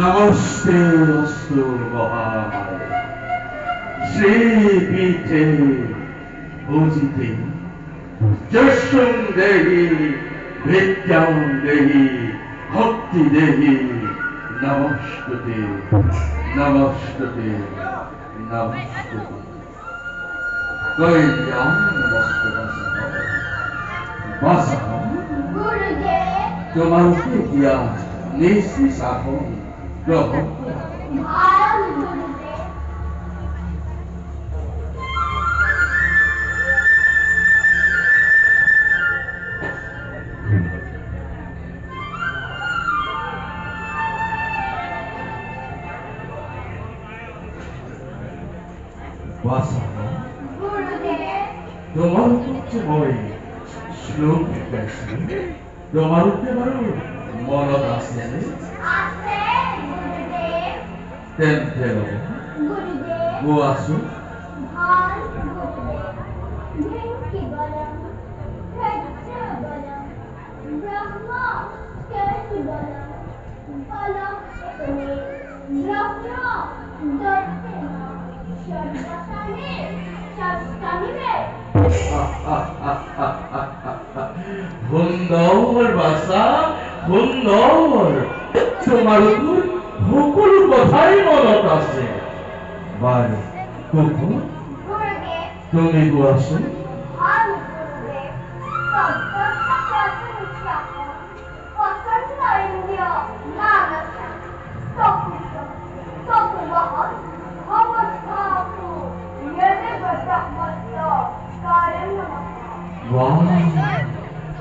Namaste, Rasulullah. শ্রীপীঠে পূজিতে যশং দেহি বিদ্যাং দেহি ভক্তি দেহি নমস্তুতে নমস্তুতে নমস্তুতে কৈর্যাং নমস্তে বাসা গুরুদেব তোমার নিশ্চিত সাধন গ্রহণ Vasa, no? Tomar o último aí, Shlok Pesci. Tomar o último aí, Mola Dasi, né? Ase, Gurudev. Tentelo. Gurudev. Guasu. Thank you. সুন্দর বাসা সুন্দর তোমার উপর সকল কথাই মনত আছে। কুকু তুমি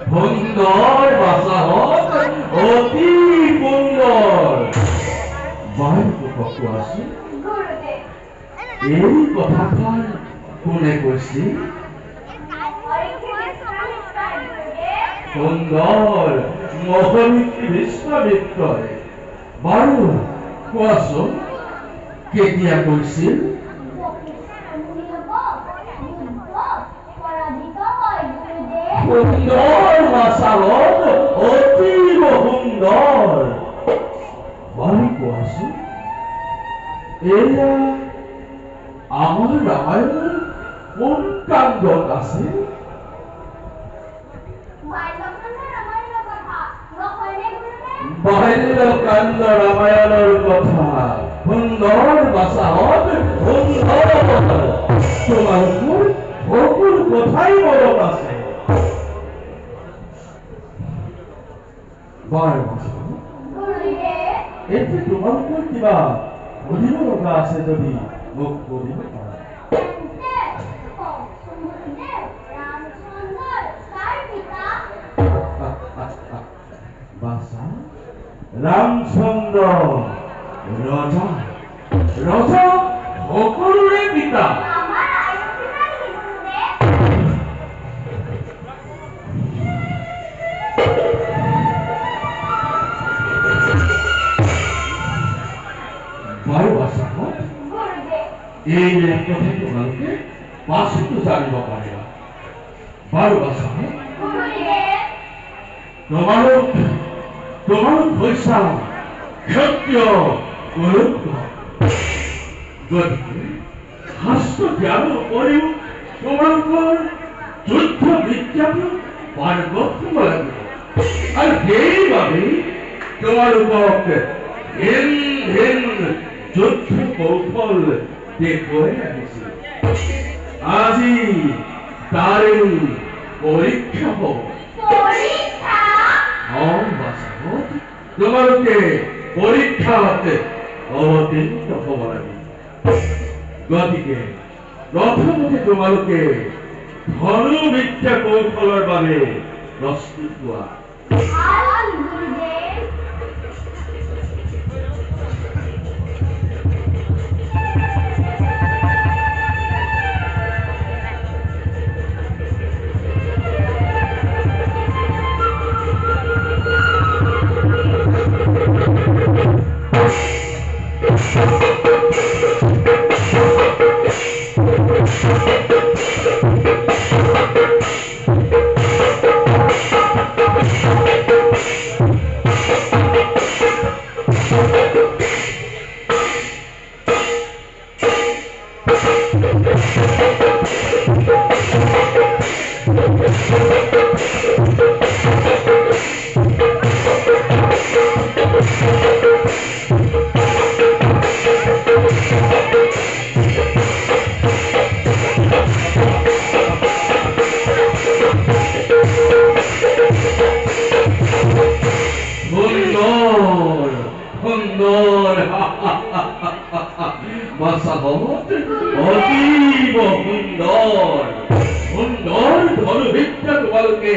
সুন্দৰ বাসা অতি সুন্দৰ গুৰুদেব এই কথাষাৰ কোনে কৈছিল সুন্দৰ মহৰ্ষি বিশ্বমিত্ৰই বাৰু কোৱাচোন কেতিয়া কৈছিল? সুন্দৰ মাছালত অতীব সুন্দৰ বাৰু কোৱাচোন এয়া আমাৰ ৰামায়ণৰ কোন কাণ্ডত আছে বাল্যকাণ্ড ৰামায়ণৰ কথা সুন্দৰ বাচাহত সুন্দৰ তোমালোকৰ সকলো বাৰু এতিয়া তোমালোকৰ কিবা সুধিব লগা আছে যদি মোক সুধিব পাৰা ৰামচন্দ্ৰ ৰজা সকলোৰে পিতা। এই কথা তোমাকে গুরুদেব তোমালোক তোমালোক হৈছা ক্ষত্ৰিয় গুৰুত্ব গতিকে শাস্ত্ৰ জ্ঞানৰ উপৰিও তোমালোকৰ যুদ্ধ কৌশল আজি হ'ব পরীক্ষা হম বাসাবত তোমালোকে পৰীক্ষাত অৱতীৰ্ণ হ'ব লাগে গতিকে প্ৰথমতে তোমালোকে ধনুবিদ্যা কৌশলৰ বাবে প্ৰস্তুত হোৱা সুন্দর সুন্দর। বাসাবত অতীব সুন্দর। সুন্দর ধনুবিদ্যা তোমালোকে।